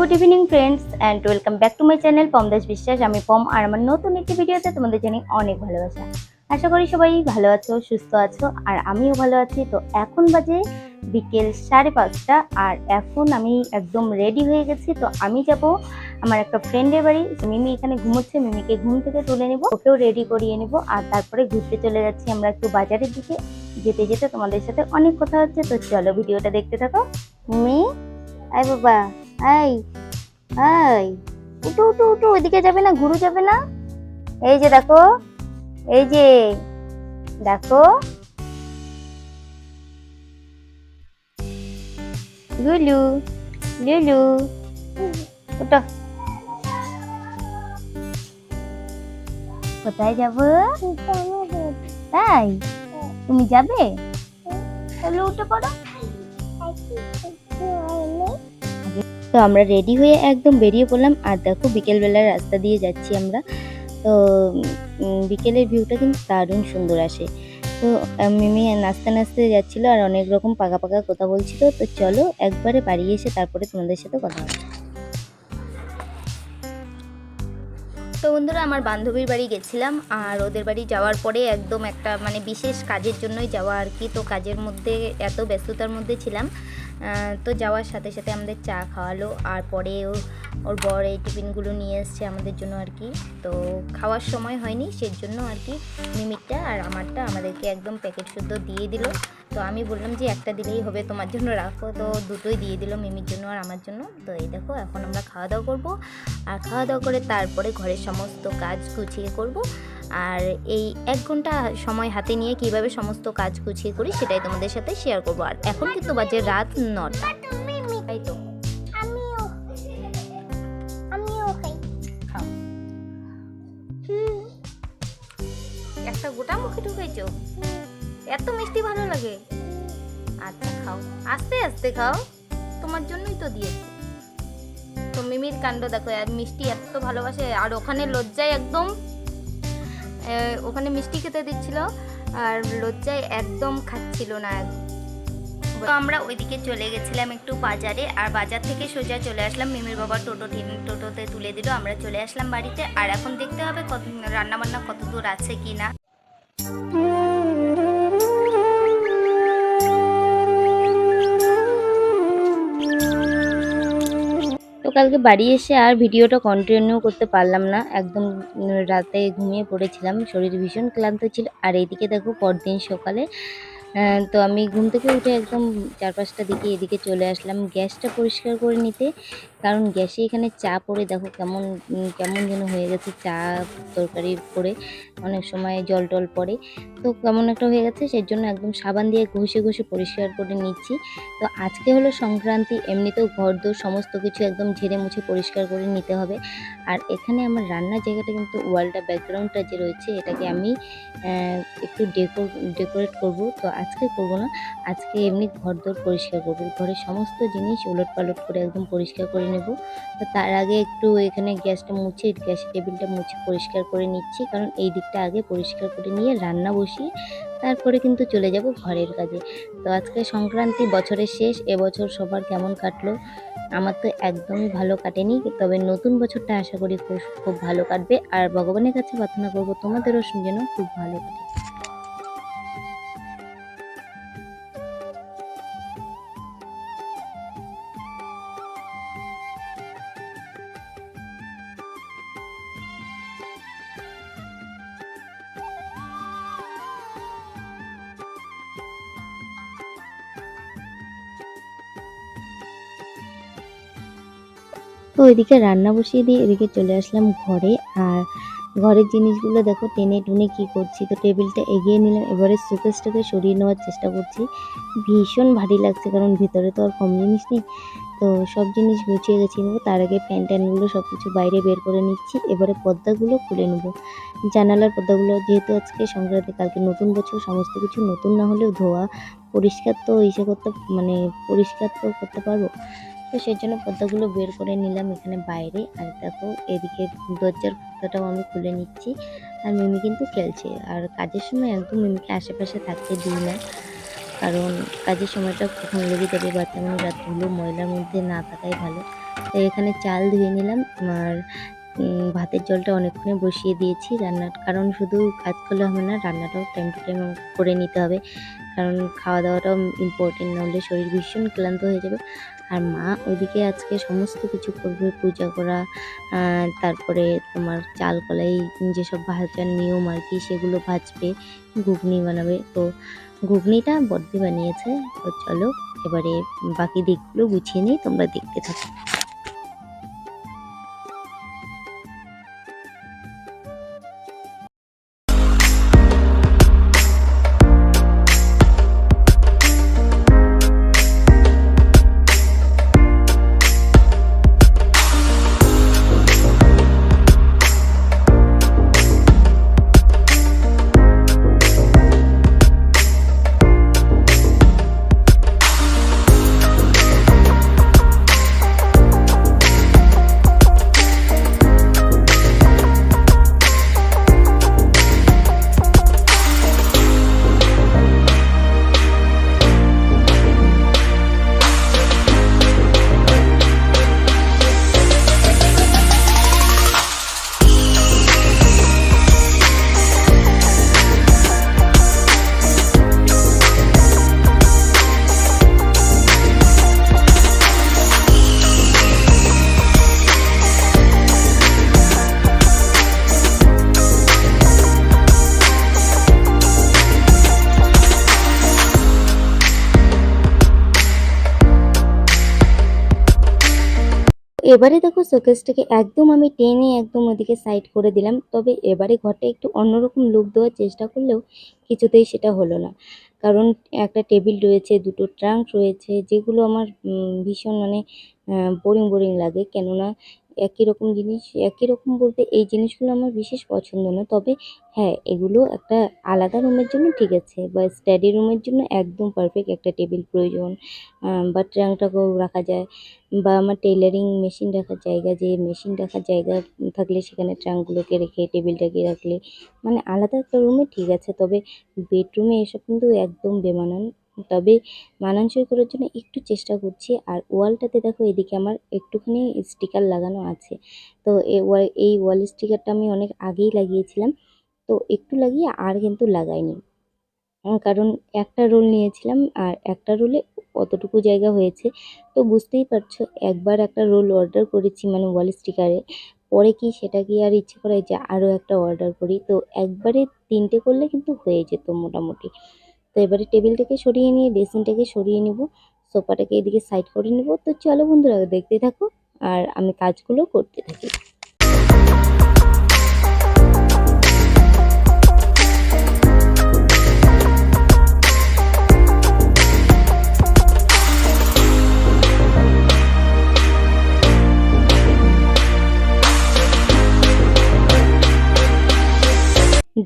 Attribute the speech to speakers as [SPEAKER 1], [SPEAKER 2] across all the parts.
[SPEAKER 1] Good evening friends and welcome back to my channel Pomdas Biswas আমি পম আর আমার নতুন একটি ভিডিওতে তোমাদের জানি অনেক ভালোবাসা। আশা করি সবাই ভালো আছো, সুস্থ আছো, আর আমিও ভালো আছি। তো এখন বাজে বিকেল সাড়ে পাঁচটা, আর এখন আমি একদম রেডি হয়ে গেছি। তো আমি যাব আমার একটা ফ্রেন্ডের বাড়ি। মিমি এখানে ঘুমোচ্ছে, মিমিকে ঘুম থেকে তুলে নেব, ওকেও রেডি করিয়ে নেব, আর তারপরে ঘুরতে চলে যাচ্ছি আমরা একটু বাজারের দিকে। যেতে যেতে তোমাদের সাথে অনেক কথা হচ্ছে, তো চলো ভিডিওটা দেখতে থাকো। মিমি? আয় বাবা। আই আই উঠো উঠো উঠো ওইদিকে যাবে না ঘুরু যাবে না। এই যে দেখো এই যে দেখো। লুলু লুলু উঠো। কোথায় যাব? তাই? তুমি যাবে? তাহলে উঠে পড়ো। তো আমরা রেডি হয়ে একদম বেরিয়ে পড়লাম। আর দেখো, বিকেলবেলার রাস্তা দিয়ে যাচ্ছি আমরা। তো বিকেলের ভিউটা কিন্তু দারুণ সুন্দর আসে। তো মিমি নাচতে নাচতে যাচ্ছিল আর অনেক রকম পাকা পাকা কথা বলছিল। তো চলো, একবারে বাড়ি এসে তারপরে তোমাদের সাথে কথা হবে তো বন্ধুরা, আমার বান্ধবীর বাড়ি গেছিলাম আর ওদের বাড়ি যাওয়ার পরে একদম একটা মানে বিশেষ কাজের জন্যই যাওয়া আর কি। তো কাজের মধ্যে, এত ব্যস্ততার মধ্যে ছিলাম। তো যাওয়ার সাথে সাথে আমাদের চা খাওয়ালো, আর পরে ওর বর এই টিফিনগুলো নিয়ে এসছে আমাদের জন্য আর কি। তো খাওয়ার সময় হয়নি সেই জন্য আর কি মিমিটটা আর আমারটা আমাদেরকে একদম প্যাকেট শুদ্ধ দিয়ে দিল। তো আমি বললাম যে একটা দিলেই হবে, তোমার জন্য রাখো। তো দুটোই দিয়ে দিল মিমির জন্য আর আমার জন্য। তো এই দেখো, এখন আমরা খাওয়া দাওয়া করব। আর খাওয়া দাওয়া করে তারপরে ঘরের সমস্ত কাজ গুছিয়ে করব। আর এই এক ঘণ্টা সময় হাতে নিয়ে কীভাবে সমস্ত কাজ গুছিয়ে করি সেটাই তোমাদের সাথে শেয়ার করব। আর এখন কিন্তু বাজে রাত নটা। তাই তো।
[SPEAKER 2] আমিও। আমিও
[SPEAKER 1] খাও। একটা গোটা মুখে ঢুকেছো এত মিষ্টি ভালো লাগে। আচ্ছা খাও। আস্তে আস্তে খাও। তোমার জন্যই তো দিয়েছি। তো মিমির কাণ্ড দেখো আর মিষ্টি এত ভালোবাসে আর ওখানে লজ্জায় একদম ওখানে মিষ্টি খেতে দিচ্ছিল, আর লজ্জায় একদম খাচ্ছিল না তো আমরা ওইদিকে চলে গেছিলাম একটু বাজারে, আর বাজার থেকে সোজা চলে আসলাম মিমির বাবা টোটো টোটোতে তুলে দিল। আমরা চলে আসলাম বাড়িতে, আর এখন দেখতে হবে কত রান্না বান্না কত দূর আছে কি না তো কালকে বাড়ি এসে আর ভিডিওটা কন্টিনিউ করতে পারলাম না। একদম রাতে ঘুমিয়ে পড়েছিলাম, শরীর ভীষণ ক্লান্ত ছিল। আর এইদিকে দেখো পরদিন সকালে তো আমি ঘুম থেকে উঠে একদম চার পাঁচটা দিকে এদিকে চলে আসলাম। গ্যাসটা পরিষ্কার করে নিতে কারণ গ্যাসে এখানে চা পড়ে দেখো কেমন কেমন যেন হয়ে গেছে চা তরকারি পড়ে অনেক সময় জল টল পড়ে তো কেমন একটা হয়ে গেছে সেই জন্য একদম সাবান দিয়ে ঘষে ঘষে পরিষ্কার করে নিচ্ছি। তো আজকে হলো সংক্রান্তি, এমনিতেও ঘর দোর সমস্ত কিছু একদম ঝেড়ে মুছে পরিষ্কার করে নিতে হবে। আর এখানে আমার রান্নার জায়গাটা কিন্তু ওয়ালটা, ব্যাকগ্রাউন্ডটা যে রয়েছে, এটাকে আমি একটু ডেকোর ডেকোরেট করব। তো আজকে করব না, আজকে এমনি ঘর দোর পরিষ্কার করব। ঘরের সমস্ত জিনিস উলট পালট করে একদম পরিষ্কার করে নেব। তো তার আগে একটু এখানে গ্যাসটা মুছে গ্যাস টেবিলটা মুছে পরিষ্কার করে নিচ্ছি। কারণ এই দিকটা আগে পরিষ্কার করে নিয়ে রান্না বসিয়ে তারপরে কিন্তু চলে যাব ঘরের কাজে। তো আজকে সংক্রান্তি বছরের শেষ। এবছর সবার কেমন কাটলো? আমার তো একদমই ভালো কাটেনি। তবে নতুন বছরটা আশা করি খুব খুব ভালো কাটবে। আর ভগবানের কাছে প্রার্থনা করব, তোমাদেরও যেন খুব ভালো কাটে। তো এদিকে রান্না বসিয়ে দিয়ে এদিকে চলে আসলাম ঘরে। আর ঘরের জিনিসগুলো দেখো, টেনে টুনে কি করছি? তো টেবিলটা এগিয়ে নিলাম, এবারে শোকেসটাকে সরিয়ে নেওয়ার চেষ্টা করছি। ভীষণ ভারী লাগছে, কারণ ভিতরে তো আর কম জিনিস নেই। তো সব জিনিস গুছিয়ে গেছি নেব। তার আগে ফ্যান ট্যানগুলো সব কিছু বাইরে বের করে নিচ্ছি। এবারে পর্দাগুলো খুলে নেব। জানালার পর্দাগুলো যেহেতু আজকে সংক্রান্তি, কালকে নতুন বছর, সমস্ত কিছু নতুন না হলেও ধোয়া, পরিষ্কার তো ইসে করতে মানে পরিষ্কার তো করতে পারব। তো সেই জন্য পর্দাগুলো বের করে নিলাম এখানে বাইরে। আর দেখো, এদিকে দরজার পর্দাটাও আমি খুলে নিচ্ছি। আর মিমি কিন্তু খেলছে। আর কাজের সময় একদম মিমিকে আশেপাশে থাকতে দিই না। কারণ কাজের সময়টা কখন লেগে যাবে বাচ্চা মানুষ রাত্রিগুলো ময়লার মধ্যে না থাকাই ভালো। তো এখানে চাল ধুয়ে নিলাম। আর ভাতের জলটা অনেকক্ষণে বসিয়ে দিয়েছি রান্নার। কারণ শুধু কাজ করলে হবে না, রান্নাটাও টাইম টু টাইম করে নিতে হবে। কারণ খাওয়া দাওয়াটাও ইম্পর্টেন্ট নাহলে শরীর ভীষণ ক্লান্ত হয়ে যাবে। আর মা ওইদিকে আজকে সমস্ত কিছু করবে, পূজা করা তারপরে তোমার চাল কলাই, যেসব ভাজার নিয়ম আর কি, সেগুলো ভাজবে, ঘুগনি বানাবে। তো ঘুগনিটা বদ্দি বানিয়েছে। তো চলো, এবারে বাকি দিকগুলো গুছিয়ে নিই, তোমরা দেখতে থাকো। এবারে দেখো শোকেসটাকে একদম আমি টেনে একদম ওদিকে সাইড করে দিলাম। তবে এবারে ঘরটা একটু অন্যরকম লুক দেওয়ার চেষ্টা করলেও কিছুতেই সেটা হলো না। কারণ একটা টেবিল রয়েছে, দুটো ট্রাঙ্ক রয়েছে, যেগুলো আমার ভীষণ মানে বোরিং বোরিং লাগে। কেননা একই রকম জিনিস, একই রকম বলতে এই জিনিসগুলো আমার বিশেষ পছন্দ না। তবে হ্যাঁ এগুলো একটা আলাদা রুমের জন্য ঠিক আছে, বা স্টাডি রুমের জন্য একদম পারফেক্ট একটা টেবিল প্রয়োজন বা ট্রাঙ্কটাকেও রাখা যায়, বা আমার টেইলারিং মেশিন রাখার জায়গা, যে মেশিন রাখার জায়গা থাকলে সেখানে ট্রাঙ্কগুলোকে রেখে টেবিলটাকে রাখলে মানে আলাদা একটা রুমে ঠিক আছে। তবে বেডরুমে এসব কিন্তু একদম বেমানান। তবে মানানসই করার জন্য একটু চেষ্টা করছি। আর ওয়ালটাতে দেখো, এদিকে আমার একটুখানি স্টিকার লাগানো আছে। তো এই ওয়াল স্টিকারটা আমি অনেক আগেই লাগিয়েছিলাম। তো একটু লাগিয়ে আর কিন্তু লাগাইনি। কারণ একটা রোল নিয়েছিলাম আর একটা রোলে অতটুকু জায়গা হয়েছে। তো বুঝতেই পারছ, একবার একটা রোল অর্ডার করেছি মানে ওয়াল স্টিকারে। পরে কি সেটা কি আর ইচ্ছে করে যে আরও একটা অর্ডার করি। তো একবারে তিনটে করলে কিন্তু হয়ে যেত মোটামুটি। তো এবারে টেবিলটাকে সরিয়ে নিয়ে ড্রেসিংটাকে সরিয়ে নিব সোফাটাকে এদিকে সাইড করে নেব। তো চলো বন্ধুরা, দেখতে থাকো আর আমি কাজগুলো করতে থাকি।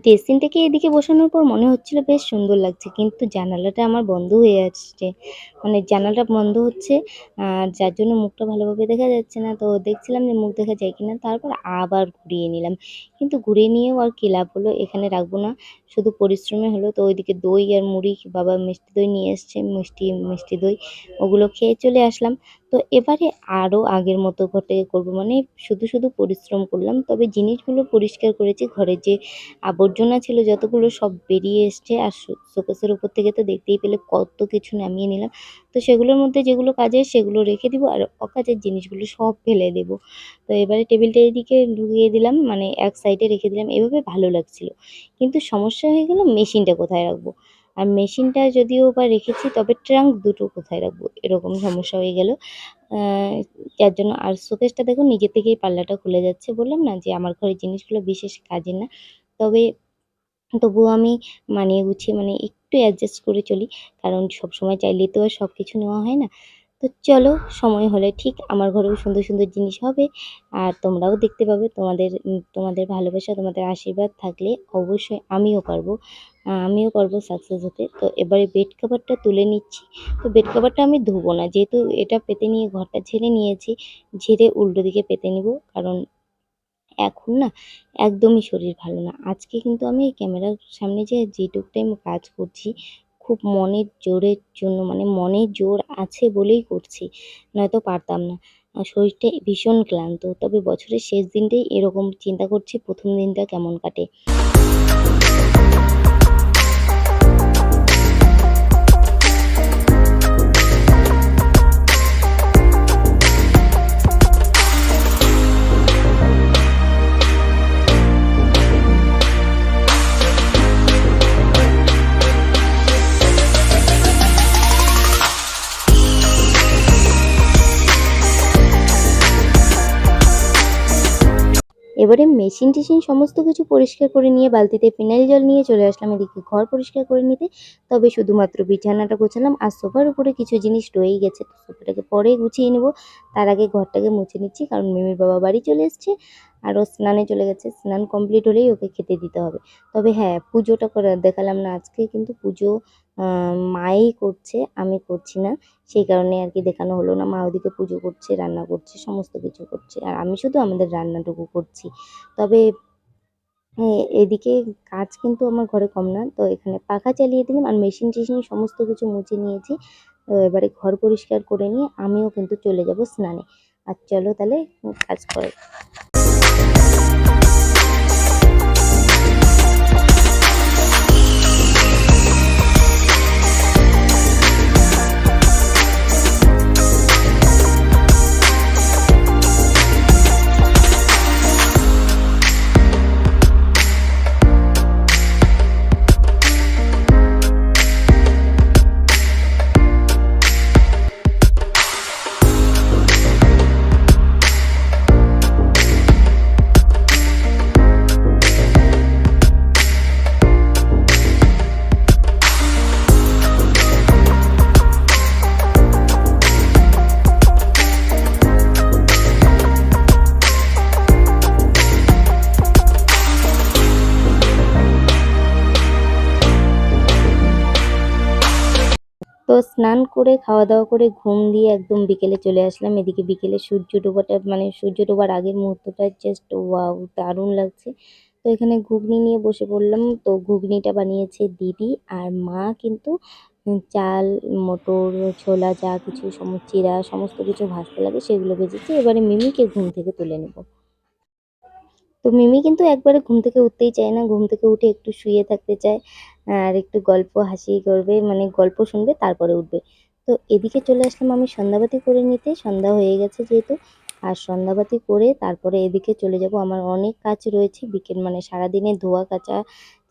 [SPEAKER 1] ড্রেসিংটাকে এদিকে বসানোর পর মনে হচ্ছিল বেশ সুন্দর লাগছে, কিন্তু জানালাটা আমার বন্ধ হয়ে আসছে। মানে জানালাটা বন্ধ হচ্ছে, আর যার জন্য মুখটা ভালোভাবে দেখা যাচ্ছে না। তো দেখছিলাম যে মুখ দেখা যায় কিনা, তারপর আবার ঘুরিয়ে নিলাম। কিন্তু ঘুরিয়ে নিয়েও আর কী লাভ হলো, এখানে রাখব না। শুধু পরিশ্রমে হলো, তো ওইদিকে দই আর মুড়ি, বাবা মিষ্টি দই নিয়ে এসছে, মিষ্টি মিষ্টি দই, ওগুলো খেয়ে চলে আসলাম। তো এবারে আরও আগের মতো ঘর থেকে করব মানে শুধু শুধু পরিশ্রম করলাম, তবে জিনিসগুলো পরিষ্কার করেছি, ঘরের যে আবর্জনা ছিল যতগুলো সব বেরিয়ে এসছে, আর শোকেসের উপর থেকে তো দেখতেই পেলে কত কিছু নামিয়ে নিলাম। তো সেগুলোর মধ্যে যেগুলো কাজের সেগুলো রেখে দিব আর অকাজের জিনিসগুলো সব ফেলে দেব। তো এবারে টেবিলটা এদিকে ঢুকিয়ে দিলাম মানে এক সাইডে রেখে দিলাম, এভাবে ভালো লাগছিল। কিন্তু সমস্যা হয়ে গেল মেশিনটা কোথায় রাখব? আর মেশিনটা যদিও বা রেখেছি, তবে ট্রাঙ্ক দুটো কোথায় রাখব? এরকম সমস্যা হয়ে গেল। যার জন্য আর শোকেসটা দেখো নিজে থেকেই পাল্লাটা খুলে যাচ্ছে। বললাম না যে আমার ঘরের জিনিসগুলো বিশেষ কাজের না। তবে তবুও আমি মানিয়ে গুছিয়ে মানে একটু অ্যাডজাস্ট করে চলি। কারণ সব সময় চাইলে তো আর সব কিছু নেওয়া হয় না। তো চলো, সময় হলে ঠিক আমার ঘরেও সুন্দর সুন্দর জিনিস হবে। আর তোমরাও দেখতে পাবে তোমাদের তোমাদের ভালোবাসা, তোমাদের আশীর্বাদ থাকলে অবশ্যই আমিও পারব। আমিও পারব সাকসেস হতে। তো এবারে বেড কভারটা তুলে নিচ্ছি। তো বেড কভারটা আমি ধুবো না। যেহেতু এটা পেতে নিয়ে ঘরটা ঝেড়ে নিয়েছি, ঝেড়ে উল্টো দিকে পেতে নিব। কারণ এখন না, একদমই শরীর ভালো না। আজকে কিন্তু আমি ক্যামেরার সামনে যে যেটুক টাইম কাজ করছি, খুব মনের জোরের জন্য মানে মনে জোর আছে বলেই করছি, নয়তো পারতাম না। শরীরটা ভীষণ ক্লান্ত, তবে বছরের শেষ দিনটাই এরকম চিন্তা করছি, প্রথম দিনটা কেমন কাটে। এবারে মেশিন টেশিন সমস্ত কিছু পরিষ্কার করে নিয়ে বালতিতে ফিনাইল জল নিয়ে চলে আসলাম এদিকে ঘর পরিষ্কার করে নিতে। তবে শুধুমাত্র বিছানাটা গোছালাম আর সোফার উপরে কিছু জিনিস রয়েই গেছে। তো সোফাটাকে পরে গুছিয়ে নেব। তার আগে ঘরটাকে মুছে নিচ্ছি কারণ মিমির বাবা বাড়ি চলে এসছে। আর ও স্নানে চলে গেছে, স্নান কমপ্লিট হলেই ওকে খেতে দিতে হবে। তবে হ্যাঁ পুজোটা করে দেখালাম না, আজকে কিন্তু পুজো মাই করছে, আমি করছি না। সেই কারণে আর কি দেখানো হলো না। মা ওদিকে পুজো করছে, রান্না করছে, সমস্ত কিছু করছে। আর আমি শুধু আমাদের রান্নাটুকু করছি। তবে এদিকে কাজ কিন্তু আমার ঘরে কম না। তো এখানে পাখা চালিয়ে দিলাম আর মেশিন টেশিন সমস্ত কিছু মুছে নিয়েছি। তো এবারে ঘর পরিষ্কার করে নিয়ে আমিও কিন্তু চলে যাব স্নানে। আর চলো তাহলে, কাজ করে। স্নান করে খাওয়া দাওয়া করে ঘুম দিয়ে একদম বিকেলে চলে আসলাম। এদিকে বিকেলে সূর্য ডোবাটা মানে সূর্য ডোবার আগের মুহূর্তটা জাস্ট ওয়াও দারুণ লাগছে। তো এখানে ঘুগনি নিয়ে বসে পড়লাম। তো ঘুগনিটা বানিয়েছে দিদি আর মা কিন্তু চাল, মটর, ছোলা যা কিছু সম চিড়া সমস্ত কিছু ভাজতে লাগে সেগুলো ভেজেছে। এবারে মিমিকে ঘুম থেকে তুলে নেব। তো মিমি কিন্তু একবারে ঘুম থেকে উঠতেই চায় না। ঘুম থেকে উঠে একটু শুয়ে থাকতে চায় আর একটু গল্প, হাসি করবে মানে গল্প শুনবে, তারপরে উঠবে। তো এদিকে চলে আসলাম আমি সন্ধ্যাবাতি করে নিতে। সন্ধ্যা হয়ে গেছে যেহেতু। আর সন্ধ্যাবাতি করে তারপরে এদিকে চলে যাব। আমার অনেক কাজ রয়েছে। বিকেল মানে সারাদিনে ধোয়া, কাচা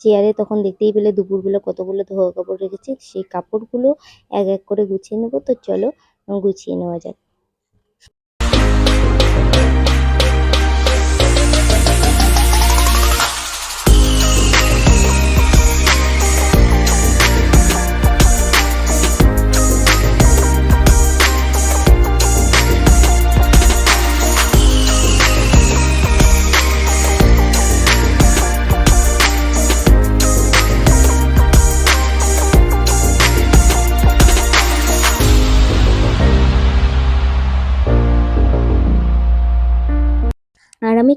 [SPEAKER 1] চেয়ারে তখন দেখতেই পেলে দুপুরবেলা কতগুলো ধোয়া কাপড় রেখেছি। সেই কাপড়গুলো এক এক করে গুছিয়ে নেব। তো চলো, গুছিয়ে নেওয়া যাক।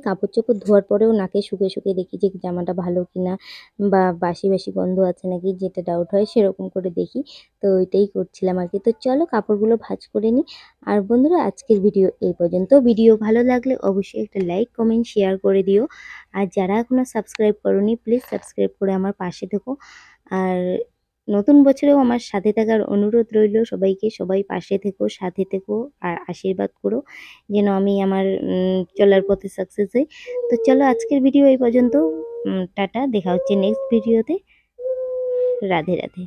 [SPEAKER 1] কাপড় চোপড় ধোয়ার পরেও নাকে শুকে শুকে দেখি যে জামাটা ভালো কিনা বা বাসি বাসি গন্ধ আছে নাকি যেটা ডাউট হয় সেরকম করে দেখি। তো ওইটাই করছিলাম আর কি তো চলো কাপড়গুলো ভাঁজ করে নিই আর বন্ধুরা, আজকের ভিডিও এই পর্যন্ত। ভিডিও ভালো লাগলে অবশ্যই একটা লাইক কমেন্ট শেয়ার করে দিও। আর যারা এখনও সাবস্ক্রাইব করোনি প্লিজ সাবস্ক্রাইব করে আমার পাশে থেকো। আর নতুন বছরেও আমার সাথে থাকার অনুরোধ রইল, সবাইকে সবাই পাশে থেকো, সাথে থেকো আর আশীর্বাদ করো যেন আমি আমার চলার পথে সাকসেস হই। তো চলো আজকের ভিডিও এই পর্যন্ত। টাটা, দেখা হচ্ছে নেক্সট ভিডিওতে রাধে রাধে।